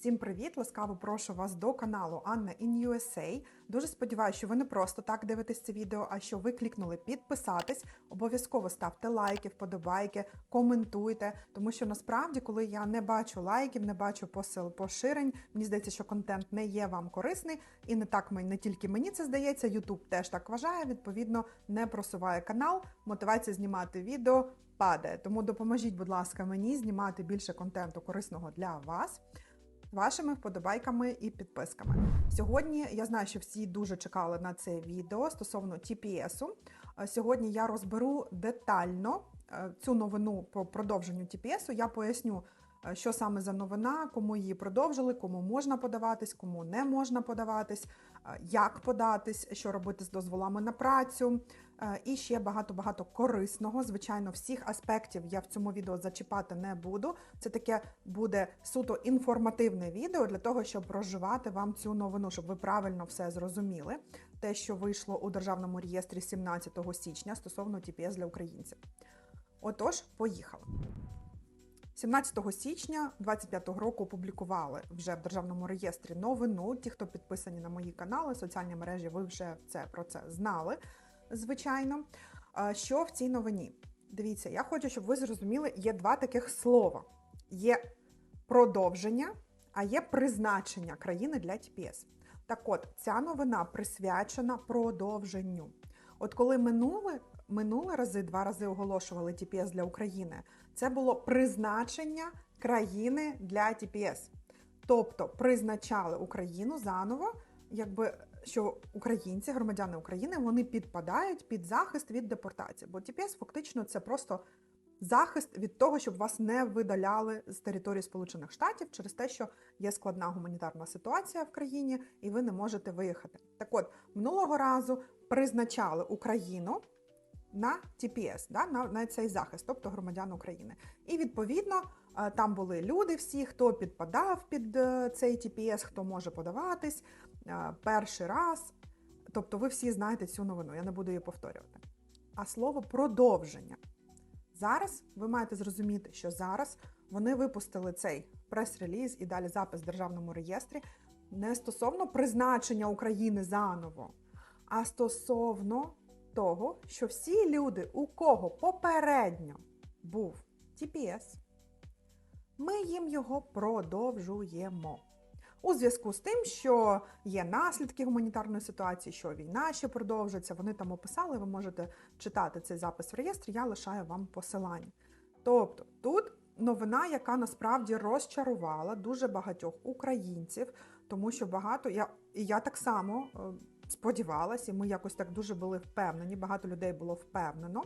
Всім привіт! Ласкаво прошу вас до каналу Анна in USA. Дуже сподіваюся, що ви не просто так дивитесь це відео, а що ви клікнули підписатись. Обов'язково ставте лайки, вподобайки, коментуйте. Тому що насправді, коли я не бачу лайків, не бачу посил поширень, мені здається, що контент не є вам корисний, і не так не тільки мені це здається. YouTube теж так вважає. Відповідно, не просуває канал. Мотивація знімати відео падає. Тому допоможіть, будь ласка, мені знімати більше контенту корисного для вас вашими вподобайками і підписками. Сьогодні я знаю, що всі дуже чекали на це відео стосовно TPS. Е, Сьогодні я розберу детально е, цю новину по продовженню TPS. Я поясню, що саме за новина, кому її продовжили, кому можна подаватись, кому не можна подаватись, е, як податись, що робити з дозволами на працю. Е, І ще багато-багато корисного. Звичайно, всіх аспектів я в цьому відео зачіпати не буду. Це таке буде суто інформативне відео для того, щоб проживати вам цю новину, щоб ви правильно все зрозуміли. Те, що вийшло у державному реєстрі 17 січня стосовно TPS для українців. Отож, поїхали. 17 січня 25 року опублікували вже в державному реєстрі новину. Ті, хто підписані на мої канали, соціальні мережі, ви вже це про це знали. Звичайно, що в цій новині? Дивіться, я хочу, щоб ви зрозуміли, є два таких слова: є продовження, а є призначення країни для TPS. Так от, ця новина присвячена продовженню. От коли минули, минули рази, два рази оголошували TPS для України, це було призначення країни для TPS. Тобто призначали Україну заново, якби що українці, громадяни України, вони підпадають під захист від депортації. Бо TPS фактично це просто захист від того, щоб вас не видаляли з території Сполучених Штатів через те, що є складна гуманітарна ситуація в країні, і ви не можете виїхати. Так от минулого разу призначали Україну на TPS, да, на, на цей захист, тобто громадян України. І відповідно е, там були люди всі, хто підпадав під е, цей TPS, хто може подаватись е, перший раз. Тобто ви всі знаєте цю новину, я не буду її повторювати. А слово продовження. Зараз ви маєте зрозуміти, що зараз вони випустили цей прес-реліз і далі запис в державному реєстрі не стосовно призначення України заново, а стосовно того, що всі люди, у кого попередньо був TPS, ми їм його продовжуємо. У зв'язку з тим, що є наслідки гуманітарної ситуації, що війна ще продовжується, вони там описали, ви можете читати цей запис в реєстрі, я лишаю вам посилання. Тобто тут новина, яка насправді розчарувала дуже багатьох українців, тому що багато я і я так само е, сподівалася, і ми якось так дуже були впевнені. Багато людей було впевнено,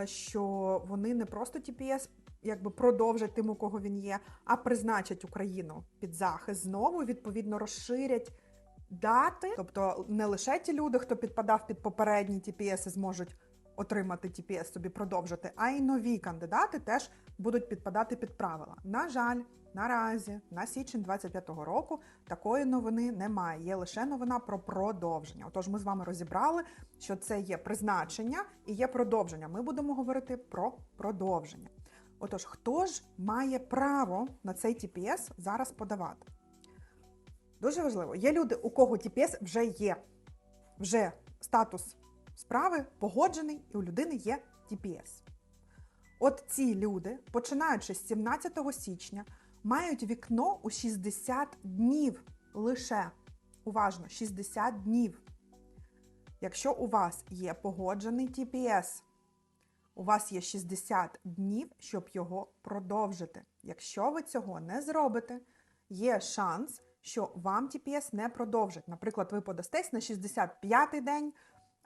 е, що вони не просто TPS якби продовжать тим, у кого він є, а призначать Україну під захист знову, відповідно, розширять дати. Тобто не лише ті люди, хто підпадав під попередні TPS, зможуть отримати TPS, собі продовжити, а й нові кандидати теж будуть підпадати під правила. На жаль, наразі на січень 25-го року такої новини немає. Є лише новина про продовження. Отож, ми з вами розібрали, що це є призначення і є продовження. Ми будемо говорити про продовження. Отож, хто ж має право на цей TPS зараз подавати? Дуже важливо, є люди, у кого TPS вже є, вже статус справи погоджений, і у людини є TPS. От ці люди, починаючи з 17 січня, мають вікно у 60 днів лише. Уважно, 60 днів. Якщо у вас є погоджений TPS, у вас є 60 днів, щоб його продовжити. Якщо ви цього не зробите, є шанс, що вам TPS не продовжить. Наприклад, ви подастесь на 65-й день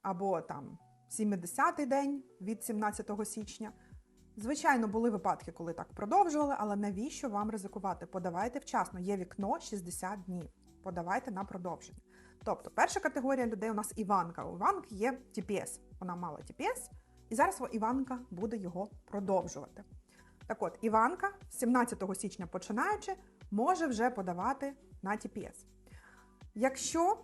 або там 70-й день від 17 січня. Звичайно, були випадки, коли так продовжували, але навіщо вам ризикувати? Подавайте вчасно, є вікно 60 днів. Подавайте на продовження. Тобто, перша категорія людей у нас Іванка. У Іванки є TPS. Вона мала TPS, і зараз Іванка буде його продовжувати. Так от, Іванка 17 січня починаючи, може вже подавати на TPS. Якщо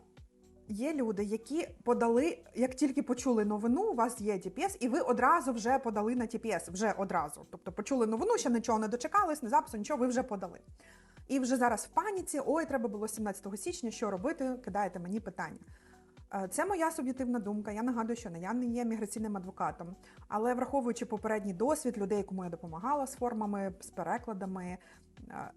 є люди, які подали, як тільки почули новину, у вас є TPS, і ви одразу вже подали на TPS, вже одразу. Тобто почули новину, ще нічого не дочекались, не запису, нічого, ви вже подали. і вже зараз в паніці, ой, треба було 17 січня, що робити, кидаєте мені питання. Е, Це моя суб'єктивна думка. Я нагадую, що я не є міграційним адвокатом, але враховуючи попередній досвід людей, кому я допомагала з формами, з перекладами,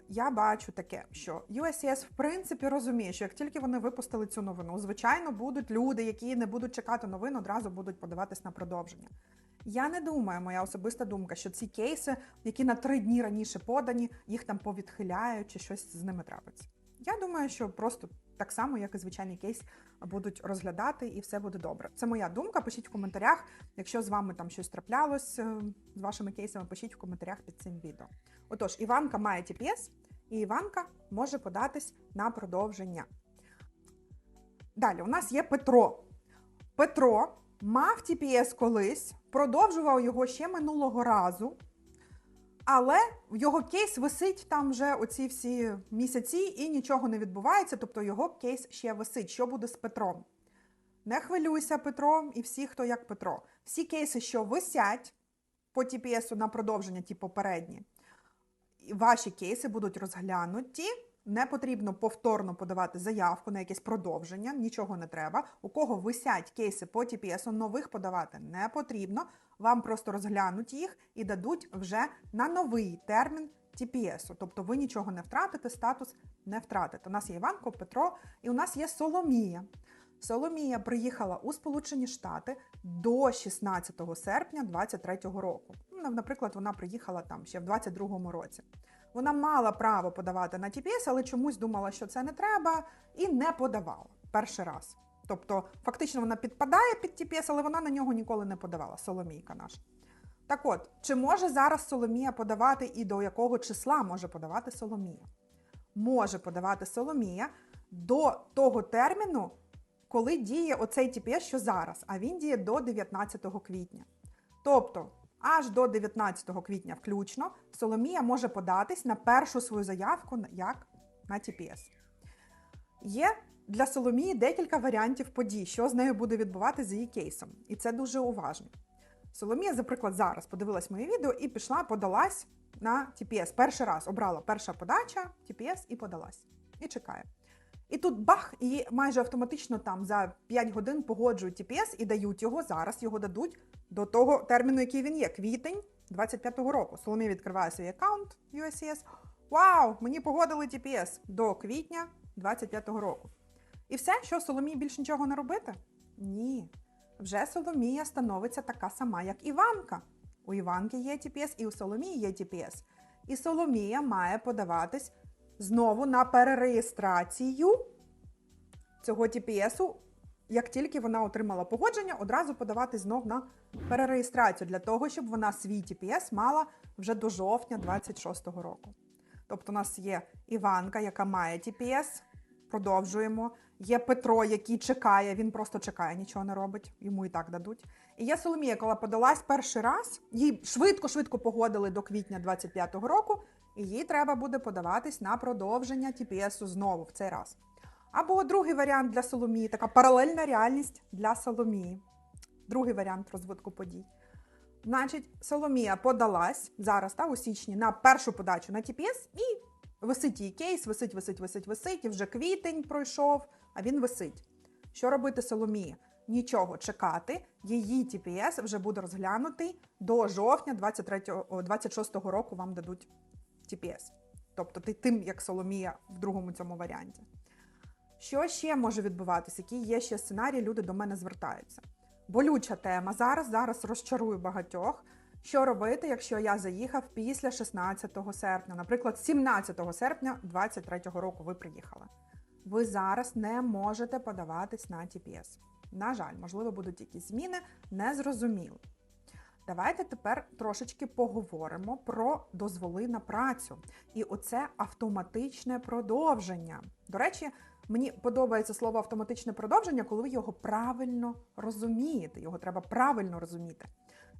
я бачу таке, що USCS, в принципі розуміє, що як тільки вони випустили цю новину, звичайно, будуть люди, які не будуть чекати новин, одразу будуть подаватись на продовження. Я не думаю, моя особиста думка, що ці кейси, які на три дні раніше подані, їх там повідхиляють чи щось з ними трапиться. Я думаю, що просто так само, як і звичайний кейс, будуть розглядати, і все буде добре. Це моя думка. Пишіть в коментарях. Якщо з вами там щось траплялось е, з вашими кейсами, пишіть в коментарях під цим відео. Отож, Іванка має TPS, і Іванка може податись на продовження. Далі у нас є Петро. Петро мав TPS колись, продовжував його ще минулого разу. Але його кейс висить там вже оці всі місяці і нічого не відбувається, тобто його кейс ще висить. Що буде з Петром? Не хвилюйся, Петро, і всі, хто як Петро. Всі кейси, що висять по TPS на продовження, ті попередні, ваші кейси будуть розглянуті. Не потрібно повторно подавати заявку на якесь продовження, нічого не треба. У кого висять кейси по TPS, нових подавати не потрібно. Вам просто розглянуть їх і дадуть вже на новий термін TPS. Тобто ви нічого не втратите, статус не втратите. У нас є Іванко, Петро, і у нас є Соломія. Соломія приїхала у Сполучені Штати до 16 серпня 2023 року. Ну, Наприклад, вона приїхала там ще в 2022 році. Вона мала право подавати на TPS, але чомусь думала, що це не треба, і не подавала перший раз. Тобто, фактично, вона підпадає під TPS, але вона на нього ніколи не подавала. Соломійка наша. Так от, чи може зараз Соломія подавати і до якого числа може подавати Соломія? Може подавати Соломія до того терміну, коли діє оцей TPS, що зараз, а він діє до 19 квітня. Тобто, аж до 19 квітня включно Соломія може податись на першу свою заявку як на TPS. Є для Соломії декілька варіантів подій, що з нею буде відбуватися з її кейсом. І це дуже уважно. Соломія, наприклад, зараз подивилась моє відео і пішла, подалась на TPS. Перший раз обрала перша подача, TPS і подалась. І чекає. І тут бах, і майже автоматично там за 5 годин погоджують TPS і дають його зараз. Його дадуть до того терміну, який він є, квітень 25-го року. Соломія відкриває свій аккаунт USCS. Вау! Мені погодили TPS до квітня 25-го року. І все, що Соломії більше нічого не робити? Ні. Вже Соломія становиться така сама, як Іванка. У Іванки є TPS і у Соломії є TPS. І Соломія має подаватись знову на перереєстрацію цього TPS, як тільки вона отримала погодження, одразу подавати знов на перереєстрацію для того, щоб вона свій TPS мала вже до жовтня 26-го року. Тобто, у нас є Іванка, яка має TPS, продовжуємо. Є Петро, який чекає, він просто чекає, нічого не робить, йому і так дадуть. І є Соломія, коли подалась перший раз, їй швидко-швидко погодили до квітня 25-го року, і їй треба буде подаватись на продовження TPS знову в цей раз. Або другий варіант для Соломії, така паралельна реальність для Соломії. Другий варіант розвитку подій. Значить, Соломія подалась зараз та, у січні на першу подачу на TPS і висить її кейс, висить, висить, висить, висить, і вже квітень пройшов, а він висить. Що робити Соломії? Нічого чекати, її TPS вже буде розглянутий до жовтня 23, о, 26-го року вам дадуть TPS. Тобто ти тим, як Соломія в другому цьому варіанті. Що ще може відбуватися? Які є ще сценарії, люди до мене звертаються. Болюча тема зараз, зараз розчарую багатьох. Що робити, якщо я заїхав після 16 серпня, наприклад, 17 серпня 2023 року ви приїхали. Ви зараз не можете подаватись на TPS. На жаль, можливо, будуть якісь зміни, незрозуміло. Давайте тепер трошечки поговоримо про дозволи на працю. І оце автоматичне продовження. До речі, мені подобається слово автоматичне продовження, коли ви його правильно розумієте. Його треба правильно розуміти.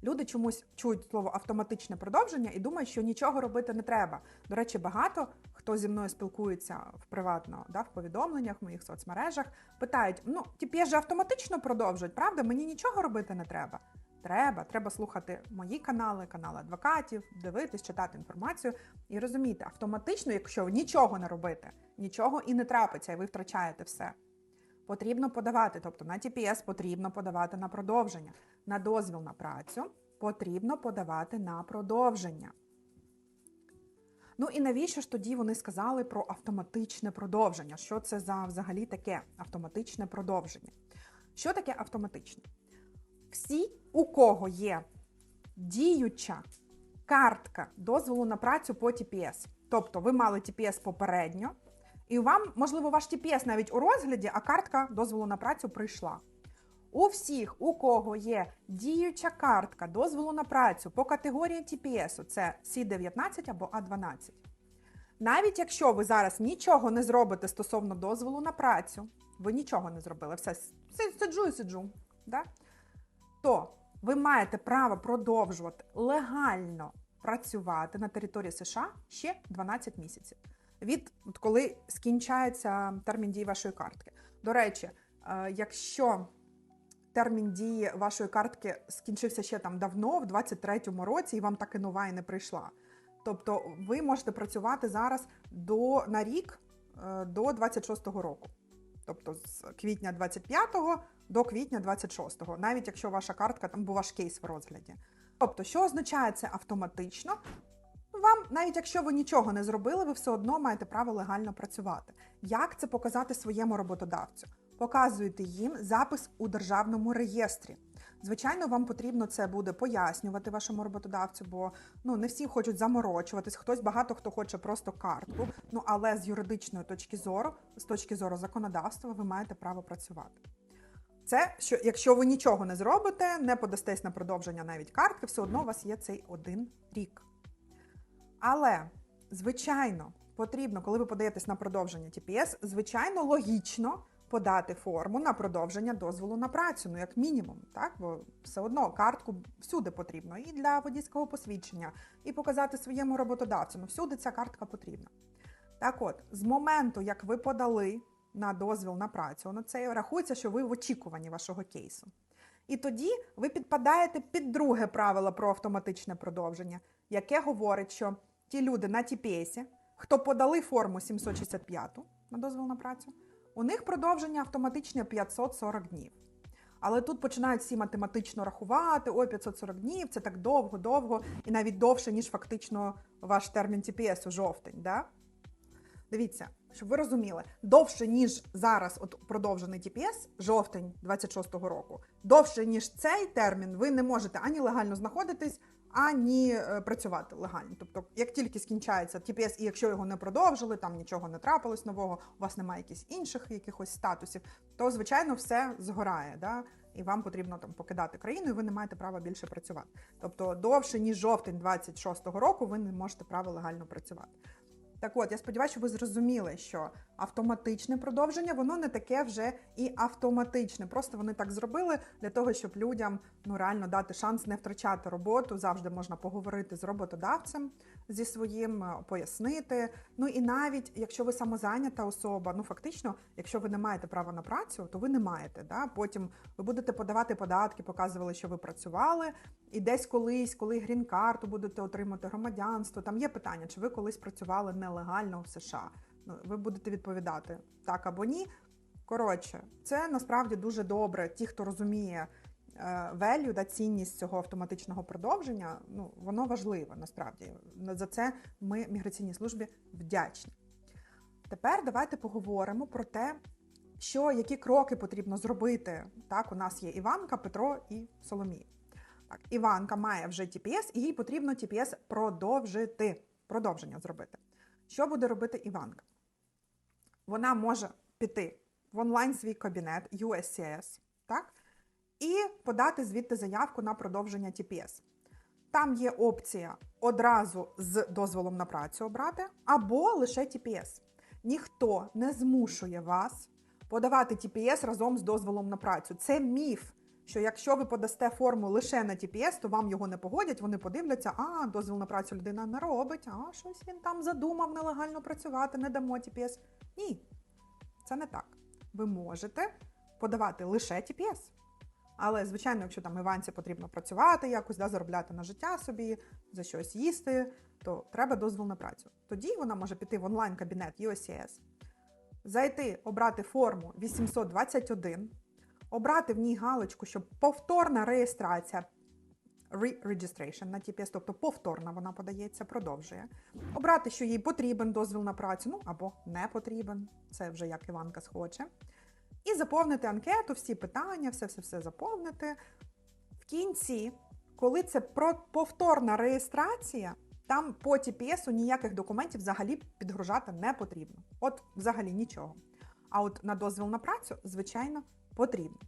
Люди чомусь чують слово автоматичне продовження і думають, що нічого робити не треба. До речі, багато хто зі мною спілкується в приватно, да, в повідомленнях, в моїх соцмережах, питають: ну, TPS же автоматично продовжують, правда? Мені нічого робити не треба. Треба, треба слухати мої канали, канали адвокатів, дивитись, читати інформацію і розуміти, автоматично, якщо нічого не робити, нічого і не трапиться, і ви втрачаєте все. Потрібно подавати, тобто на TPS потрібно подавати на продовження, на дозвіл на працю потрібно подавати на продовження. Ну і навіщо ж тоді вони сказали про автоматичне продовження? Що це за взагалі таке автоматичне продовження? Що таке автоматичне? Всі, у кого є діюча картка дозволу на працю по TPS, тобто ви мали TPS попередньо, і вам, можливо, ваш TPS навіть у розгляді, а картка дозволу на працю прийшла. У всіх, у кого є діюча картка дозволу на працю по категорії TPS, це C19 або А12. Навіть якщо ви зараз нічого не зробите стосовно дозволу на працю, ви нічого не зробили, все сиджу і сиджу, да? То ви маєте право продовжувати легально працювати на території США ще 12 місяців. Від коли скінчається термін дії вашої картки. До речі, е, якщо термін дії вашої картки скінчився ще там давно, в 23-му році, і вам так і нова і не прийшла. Тобто ви можете працювати зараз до, на рік е, до 26-го року. Тобто з квітня 25-го до квітня 26-го, навіть якщо ваша картка там був ваш кейс в розгляді. Тобто, що означає це автоматично? Вам, навіть якщо ви нічого не зробили, ви все одно маєте право легально працювати. Як це показати своєму роботодавцю? Показуєте їм запис у державному реєстрі. Звичайно, вам потрібно це буде пояснювати вашому роботодавцю, бо ну не всі хочуть заморочуватись. Хтось багато хто хоче просто картку. Ну але з юридичної точки зору, з точки зору законодавства, ви маєте право працювати. Це що, якщо ви нічого не зробите, не подастесь на продовження навіть картки, все одно у вас є цей один рік. Але, звичайно, потрібно, коли ви подаєтесь на продовження TPS, звичайно, логічно подати форму на продовження дозволу на працю, ну як мінімум, так бо все одно картку всюди потрібно і для водійського посвідчення, і показати своєму роботодавцю. Ну всюди ця картка потрібна. Так от, з моменту, як ви подали на дозвіл на працю, ну це рахується, що ви в очікуванні вашого кейсу. І тоді ви підпадаєте під друге правило про автоматичне продовження, яке говорить, що ті люди на TPS, хто подали форму 765 на дозвіл на працю, у них продовження автоматичне 540 днів. Але тут починають всі математично рахувати: ой, 540 днів, це так довго-довго, і навіть довше, ніж фактично ваш термін TPS у жовтень. Да? Дивіться, щоб ви розуміли, довше, ніж зараз от продовжений TPS, жовтень 26-го року, довше, ніж цей термін, ви не можете ані легально знаходитись, ані е, працювати легально. Тобто, як тільки скінчається ТПС, і якщо його не продовжили, там нічого не трапилось нового, у вас немає якихось інших якихось статусів, то звичайно все згорає. Да? І вам потрібно там покидати країну, і ви не маєте права більше працювати. Тобто довше ніж жовтень 26-го року, ви не можете право легально працювати. Так от, я сподіваюся, що ви зрозуміли, що автоматичне продовження, воно не таке вже і автоматичне. Просто вони так зробили для того, щоб людям ну реально дати шанс не втрачати роботу. Завжди можна поговорити з роботодавцем зі своїм, е, пояснити. Ну і навіть якщо ви самозайнята особа, ну фактично, якщо ви не маєте права на працю, то ви не маєте. Да? Потім ви будете подавати податки, показували, що ви працювали, і десь колись, коли грін-карту будете отримати громадянство. Там є питання, чи ви колись працювали нелегально в США. Ну, ви будете відповідати так або ні. Коротше, це насправді дуже добре. Ті, хто розуміє value, да, цінність цього автоматичного продовження, ну воно важливе насправді. За це ми міграційній службі вдячні. Тепер давайте поговоримо про те, що які кроки потрібно зробити. Так, у нас є Іванка, Петро і Соломія. Так, Іванка має вже TPS, і їй потрібно TPS продовжити. Продовження зробити. Що буде робити Іванка? Вона може піти в онлайн свій кабінет USCS, так? І подати звідти заявку на продовження TPS. Там є опція одразу з дозволом на працю обрати, або лише TPS. Ніхто не змушує вас подавати TPS разом з дозволом на працю. Це міф що якщо ви подасте форму лише на TPS, то вам його не погодять, вони подивляться, а дозвіл на працю людина не робить, а щось він там задумав нелегально працювати, не дамо TPS. Ні, це не так. Ви можете подавати лише TPS. Але, звичайно, якщо там Іванці потрібно працювати, якось да, заробляти на життя собі, за щось їсти, то треба дозвіл на працю. Тоді вона може піти в онлайн-кабінет USCIS, зайти, обрати форму 821, обрати в ній галочку, що повторна реєстрація re-registration на TPS, тобто повторна вона подається, продовжує. Обрати, що їй потрібен дозвіл на працю, ну або не потрібен, це вже як Іванка схоче. І заповнити анкету, всі питання, все-все-все заповнити. В кінці, коли це повторна реєстрація, там по TPS ніяких документів взагалі підгружати не потрібно. От взагалі нічого. А от на дозвіл на працю, звичайно, потрібно.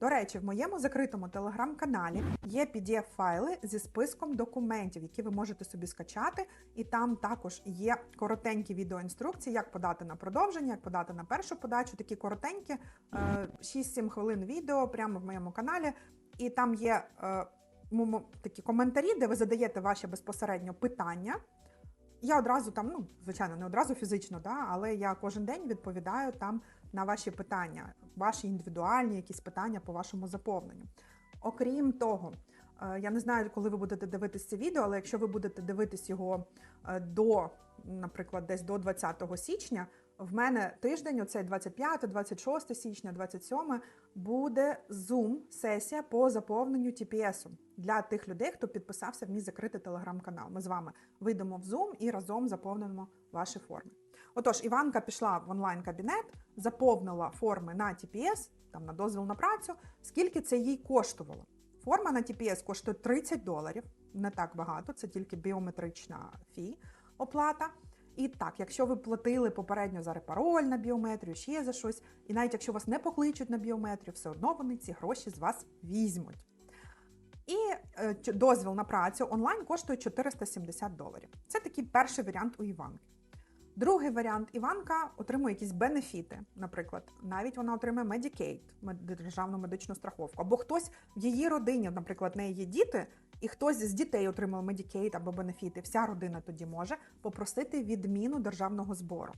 До речі, в моєму закритому телеграм-каналі є PDF-файли зі списком документів, які ви можете собі скачати, і там також є коротенькі відеоінструкції, як подати на продовження, як подати на першу подачу. Такі коротенькі, е, 6-7 хвилин відео прямо в моєму каналі. І там є е, такі коментарі, де ви задаєте ваші безпосередньо питання. Я одразу там, ну, звичайно, не одразу фізично, да, але я кожен день відповідаю там на ваші питання, ваші індивідуальні якісь питання по вашому заповненню. Окрім того, е, я не знаю, коли ви будете дивитися це відео, але якщо ви будете дивитись його е, до, наприклад, десь до 20 січня, в мене тиждень, оцей 25, 26 січня, 27, буде Zoom-сесія по заповненню TPS для тих людей, хто підписався в мій закритий телеграм-канал. Ми з вами вийдемо в Zoom і разом заповнимо ваші форми. Отож, Іванка пішла в онлайн-кабінет, заповнила форми на TPS, там на дозвіл на працю. Скільки це їй коштувало? Форма на TPS коштує 30 доларів, не так багато, це тільки біометрична фі оплата. І так, якщо ви платили попередньо за репароль на біометрію, ще за щось, і навіть якщо вас не покличуть на біометрію, все одно вони ці гроші з вас візьмуть. І е, дозвіл на працю онлайн коштує 470 доларів. Це такий перший варіант у Іванки. Другий варіант Іванка отримує якісь бенефіти. Наприклад, навіть вона отримує Medicaid, державну медичну страховку, або хтось в її родині, наприклад, в неї є діти, і хтось з дітей отримав Medicaid або бенефіти. Вся родина тоді може попросити відміну державного збору.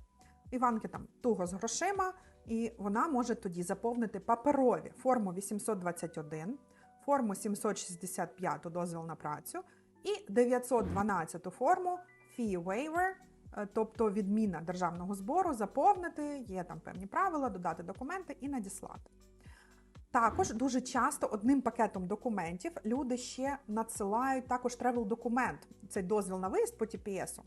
Іванки там туго з грошима, і вона може тоді заповнити паперові форму 821, форму 765 дозвіл на працю і 912 форму Fee Waiver, тобто відміна державного збору, заповнити, є там певні правила, додати документи і надіслати. Також дуже часто одним пакетом документів люди ще надсилають також тревел документ, цей дозвіл на виїзд по TPS.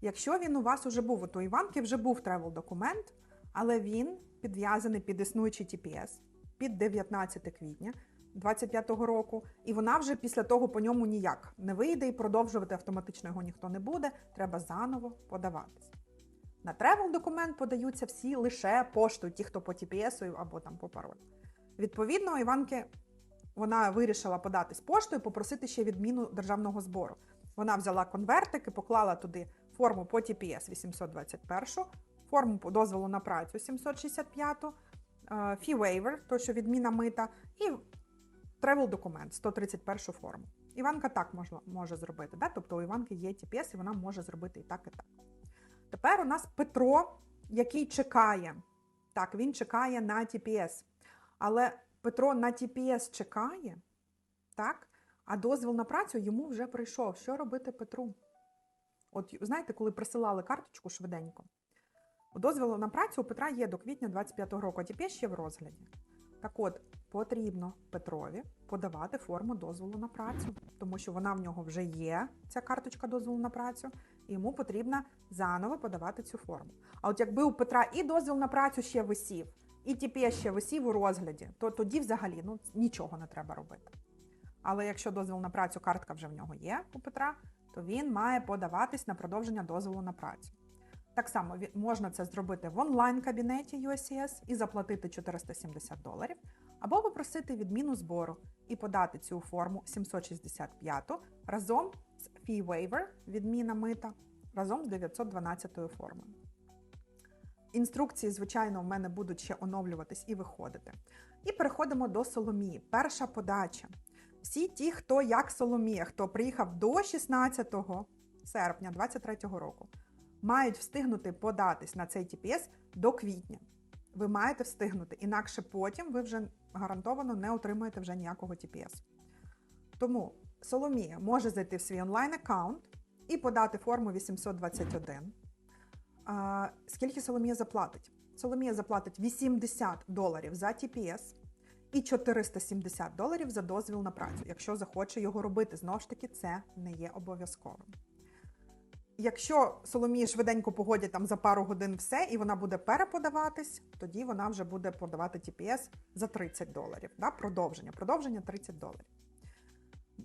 Якщо він у вас уже був, от у Іванки вже був тревел документ, але він підв'язаний під існуючий TPS під 19 квітня 2025 року, і вона вже після того по ньому ніяк не вийде і продовжувати автоматично його ніхто не буде. Треба заново подаватись. На тревел документ подаються всі лише поштою, ті, хто по TPS або там по паролю. Відповідно, Іванки вона вирішила податись поштою, попросити ще відміну державного збору. Вона взяла конвертики, поклала туди форму по TPS 821, форму по дозволу на працю 765, е, fee waiver, то що відміна мита, і travel документ 131 форму. Іванка так може, може зробити. Да? Тобто у Іванки є TPS, і вона може зробити і так, і так. Тепер у нас Петро, який чекає. Так, він чекає на TPS. Але Петро на TPS чекає, так? А дозвіл на працю йому вже прийшов. Що робити Петру? От знаєте, коли присилали карточку швиденько, дозвіл на працю у Петра є до квітня 25-го року, а TPS ще в розгляді. Так от, потрібно Петрові подавати форму дозволу на працю, тому що вона в нього вже є, ця карточка дозволу на працю, і йому потрібно заново подавати цю форму. А от якби у Петра і дозвіл на працю ще висів, і TPS ще висів у розгляді, то тоді взагалі ну, нічого не треба робити. Але якщо дозвіл на працю, картка вже в нього є у Петра, то він має подаватись на продовження дозволу на працю. Так само можна це зробити в онлайн-кабінеті USCS і заплатити 470 доларів, або попросити відміну збору і подати цю форму 765 разом з Fee Waiver, відміна мита, разом з 912 формою. Інструкції, звичайно, в мене будуть ще оновлюватись і виходити. І переходимо до Соломії. Перша подача. Всі ті, хто як Соломія, хто приїхав до 16 серпня 2023 року, мають встигнути податись на цей TPS до квітня. Ви маєте встигнути, інакше потім ви вже гарантовано не отримаєте вже ніякого TPS. Тому Соломія може зайти в свій онлайн аккаунт і подати форму 821. А, скільки Соломія заплатить? Соломія заплатить 80 доларів за TPS і 470 доларів за дозвіл на працю, якщо захоче його робити. Знову ж таки, це не є обов'язковим. Якщо Соломії швиденько погодять там за пару годин все, і вона буде переподаватись, тоді вона вже буде подавати TPS за 30 доларів. Да? Продовження. Продовження 30 доларів.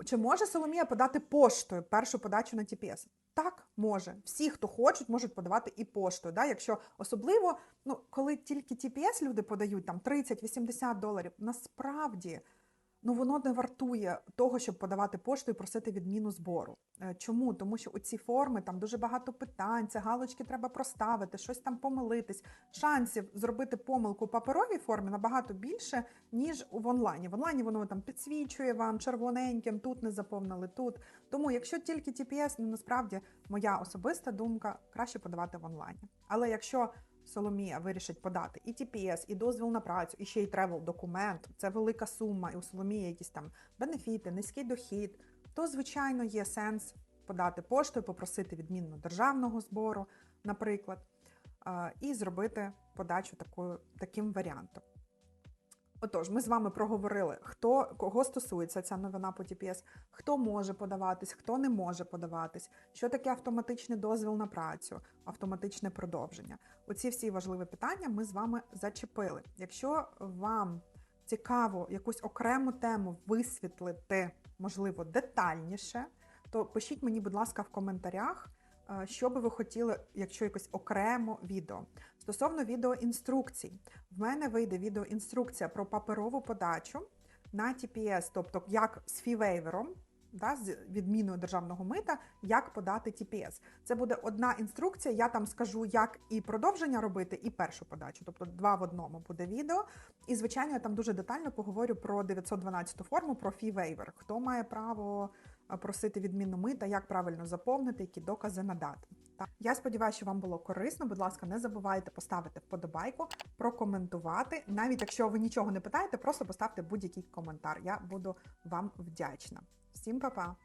Чи може Соломія подати поштою першу подачу на TPS? Так, може. Всі, хто хочуть, можуть подавати і поштою. Да? Якщо особливо, ну коли тільки TPS люди подають там 30-80 доларів, насправді ну воно не вартує того, щоб подавати пошту і просити відміну збору. Е, Чому? Тому що у ці форми там дуже багато питань, це галочки треба проставити, щось там помилитись. Шансів зробити помилку у паперовій формі набагато більше, ніж в онлайні. В онлайні воно там підсвічує вам червоненьким, тут не заповнили, тут. Тому, якщо тільки TPS, ну насправді моя особиста думка краще подавати в онлайні. Але якщо Соломія вирішить подати і TPS, і дозвіл на працю, і ще й тревел документ, це велика сума, і у Соломії якісь там бенефіти, низький дохід, то звичайно є сенс подати поштою, попросити відмінно державного збору, наприклад, і зробити подачу такою, таким варіантом. Отож, ми з вами проговорили, хто кого стосується ця новина по TPS, хто може подаватись, хто не може подаватись, що таке автоматичний дозвіл на працю, автоматичне продовження. Оці всі важливі питання ми з вами зачепили. Якщо вам цікаво якусь окрему тему висвітлити, можливо, детальніше, то пишіть мені, будь ласка, в коментарях, що би ви хотіли, якщо якось окремо відео. Стосовно відеоінструкцій, в мене вийде відеоінструкція про паперову подачу на TPS, тобто як з фівейвером, да, з відміною державного мита, як подати TPS. Це буде одна інструкція. Я там скажу, як і продовження робити, і першу подачу, тобто два в одному буде відео. І, звичайно, я там дуже детально поговорю про 912 форму, про фі-вейвер. Хто має право просити відміну мита, як правильно заповнити, які докази надати. Я сподіваюся, що вам було корисно. Будь ласка, не забувайте поставити вподобайку, прокоментувати. Навіть якщо ви нічого не питаєте, просто поставте будь-який коментар. Я буду вам вдячна. Всім па-па!